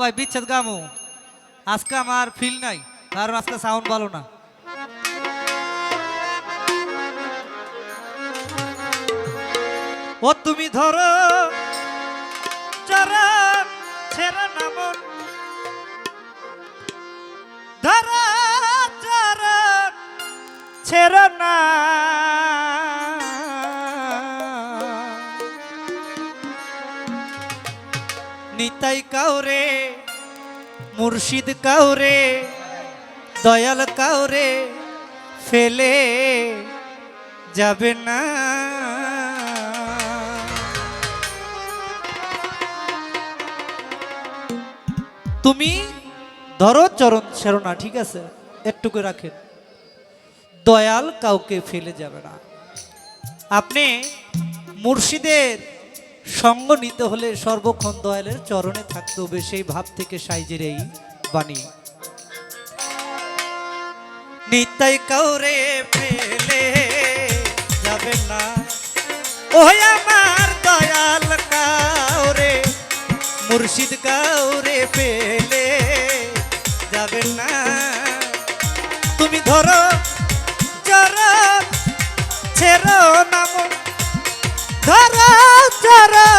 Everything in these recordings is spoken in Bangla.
ভাই বিচ্ছেদ গামু। আজকে আমার ফিল নাই, কারণ আজকে সাউন্ড ভালো না। ও তুমি ধরো চরা ছেড়ে নামন ধরো ছেড়ে না। নিতাই কাউরে, মুর্শিদ কাউরে, দয়াল কাউরে ফেলে যাবে না। তুমি ধরো চরণ ছেড়ো না ঠিক আছে? একটুকু রাখেন। দয়াল কাউকে ফেলে যাবে না। আপনি মুর্শিদের সঙ্গ নিতে হলে সর্বক্ষণ দয়ালের চরণে থাকতে হবে সেই ভাব থেকে সাইজের এই বাণী। নিতাই কাউরে ফেলে যাবে না। ওই আমার দয়াল কাউরে, মুর্শিদ কাউরে পেলে যাবে না। তুমি ধরো, চরণ, ছেড়ো নাম ধরো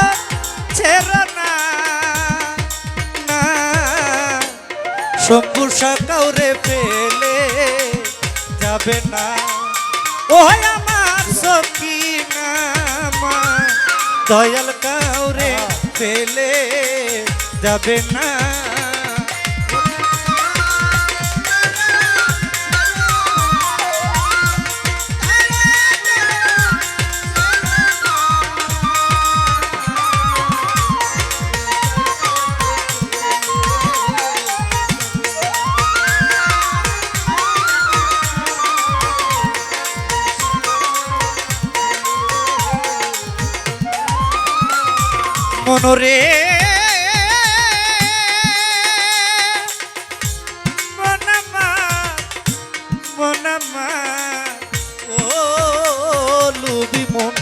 চরণ না না। শম্ভু কাউরে পেলে যাবে না। ও আমার সখী নামা দয়াল কাউরে পেলে যাবে না। মনরে মনামা মনামা ও লুবি মন।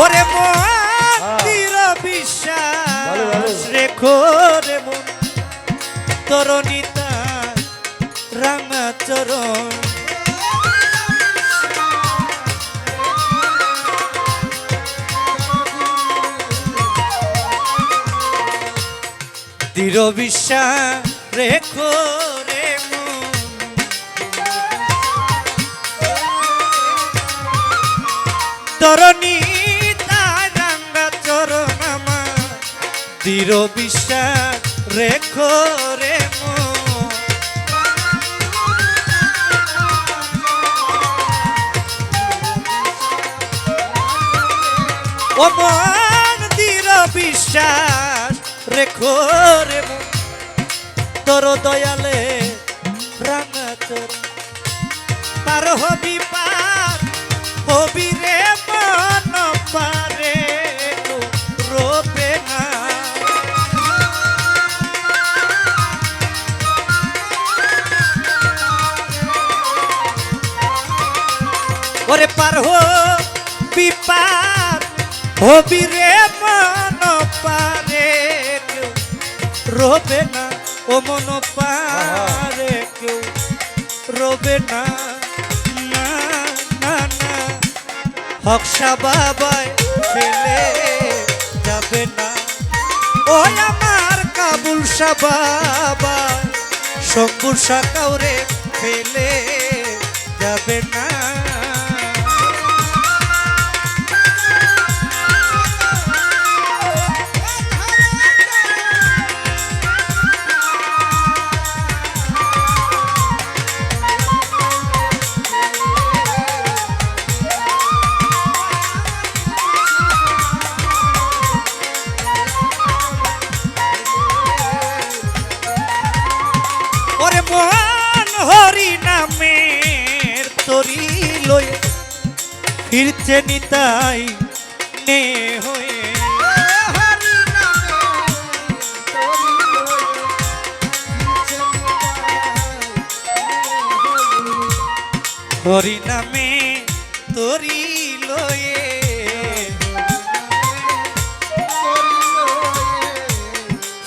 ওরে মন তীর বিশ্বাস রেখো রে মন। তরণিতা রাঙা চরণ দৃঢ় বিশ্বাস রেখো রে তরণী দৃঢ় বিশ্বাস রেখো রে মন। দৃঢ় বিশ্বাস রেখো রে তোর দয়ালে পার হবি পার হবি রে মন পারে রোবে না। ওরে পার হবি পার হবি রে মন পারে রোবে না, ও মন পারে কেউ। রোবে না না না না। হকসা বাবায় ফেলে যাবে না। ওই আমার কাবুল শাহ বাবা শঙ্কুর কাউরে ফেলে যাবে না। হরি নামের তরি লয়ে ফিরছে নিতাই নে হয়ে হরি নামে তরি লয়ে।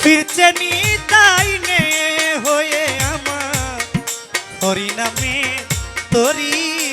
ফিরছে নি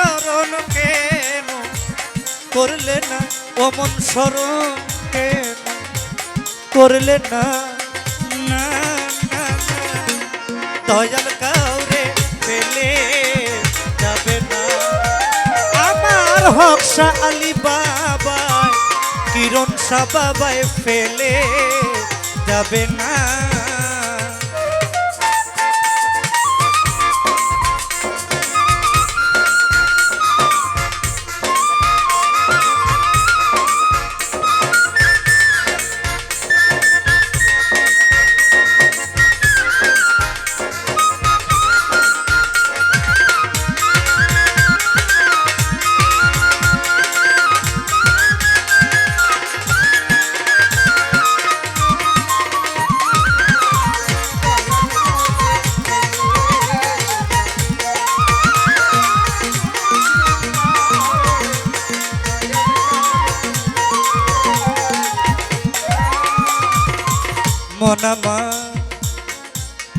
শরণ কেন? করলে না অমন স্মরণ কেন? করলে না না। দয়াল কাউরে পেলে যাবে না। আমার হকসা আলী বাবা কিরণ শাহ বাবায় ফেলে যাবে না।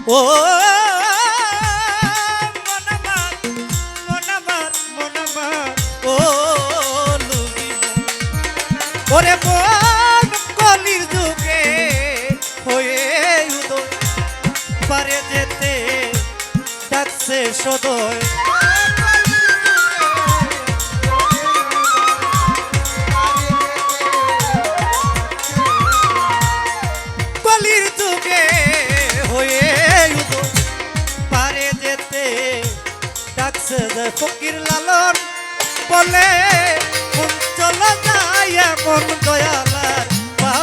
ও মনামার মনামার মনামার ও ওরে মন কলির যুগে হয়ে উদয় পারে যেতে ডাকছে সদয়। ফকির লালন বলে চলো যায় মন দয়ালার না।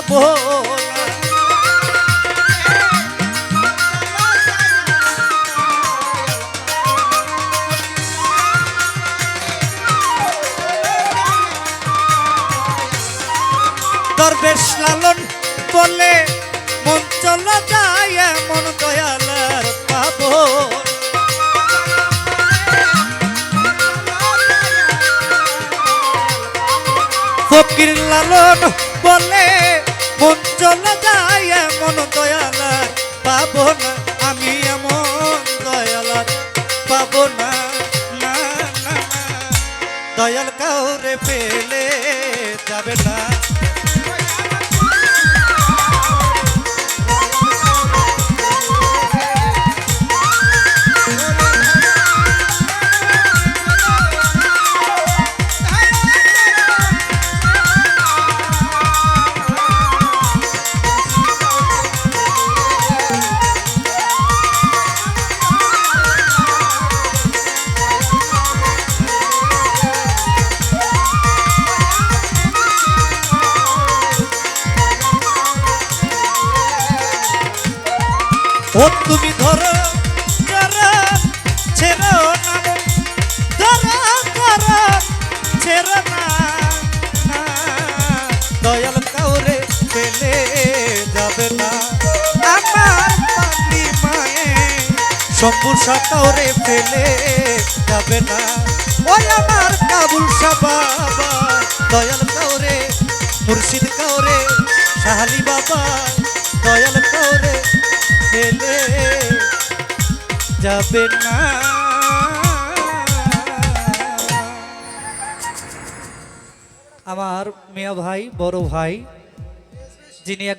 দরবেশ লালন বলে, মন চলো যায় মন দয়ালার পাবো ফকির লালন বলে মন চলে যায় এমন দয়ালার। পাবো না আমি এমন দয়ালার। পাবো না না না। দয়াল কাউরে পেলে যাবে না। ছেড়ো না। দয়াল কাউরে পেলে যাবে না আমার পাগলি মায়ে শম্ভুর কাউরে পেলে যাবে না ওই আমার কাবুল বাবা, দয়াল কাউরে, মুর্শিদ কাউরে, শাহালি বাবা, দয়াল কাউরে ফেলে যাবে না আমার মেয়ে ভাই বড় ভাই যিনি এক